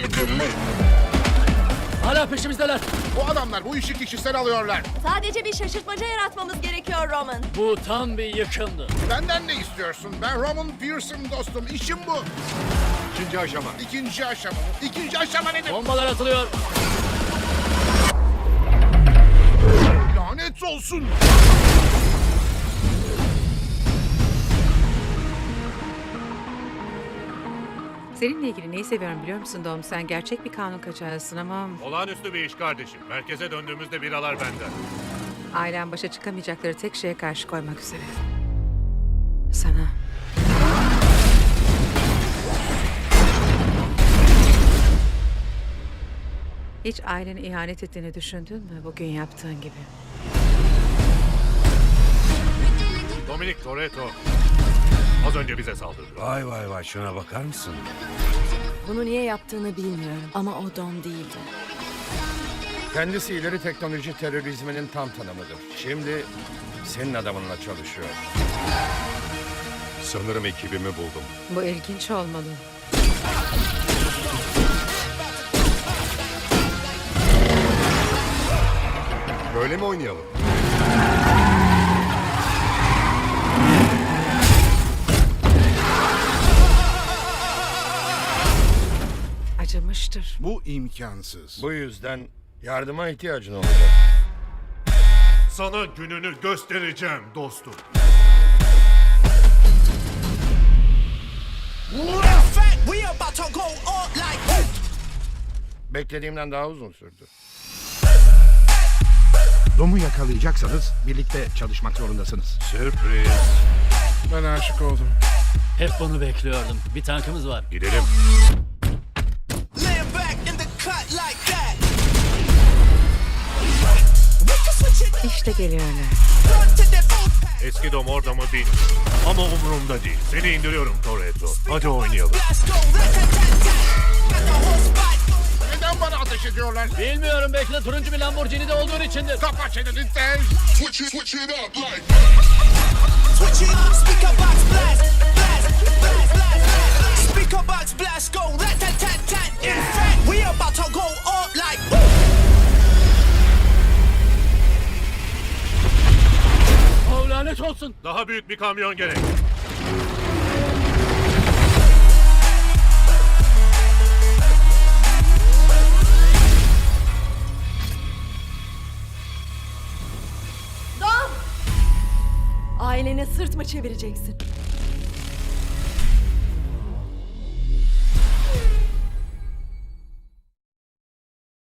sevgili. Hala peşimizdeler. Bu adamlar bu işi kişisel alıyorlar. Sadece bir şaşırtmaca yaratmamız gerekiyor Roman. Bu tam bir yıkımdı. Benden ne istiyorsun? Ben Roman Pearson dostum. İşim bu. İkinci aşama. İkinci aşama. İkinci aşama nedir? Bombalar atılıyor. Lanet olsun. Seninle ilgili neyi seviyorum biliyor musun Dom? Sen gerçek bir kanun kaçağısın ama Olağanüstü bir iş kardeşim. Merkeze döndüğümüzde biralar benden. ailen başa çıkamayacakları tek şeye karşı koymak üzere. Sana. Hiç ailene ihanet ettiğini düşündün mü bugün yaptığın gibi? Dominic Toretto az önce bize saldırdı. Vay vay vay şuna bakar mısın? Bunu niye yaptığını bilmiyorum ama o Dom değildi. Kendisi ileri teknoloji terörizminin tam tanımıdır. Şimdi senin adamınla çalışıyor. Sanırım ekibimi buldum. Bu ilginç olmalı. Böyle mi oynayalım? Acımıştır. Bu imkansız. Bu yüzden yardıma ihtiyacın olacak. Sana gününü göstereceğim dostum. fact, we about to go up like Beklediğimden daha uzun sürdü. Dom'u yakalayacaksanız birlikte çalışmak zorundasınız. Sürpriz. Ben aşık oldum. Hep bunu bekliyordum. Bir tankımız var. Gidelim. İşte geliyorlar. Eski dom orada mı bil. Ama umurumda değil. Seni indiriyorum Toretto. Hadi oynayalım. Neden bana ateş ediyorlar? Bilmiyorum belki de turuncu bir Lamborghini'de olduğun içindir. Kapa çeneni sen. Switch it. Speaker box. Blast. Blast. Blast. Olsun. Daha büyük bir kamyon gerek. Ailene sırt mı çevireceksin?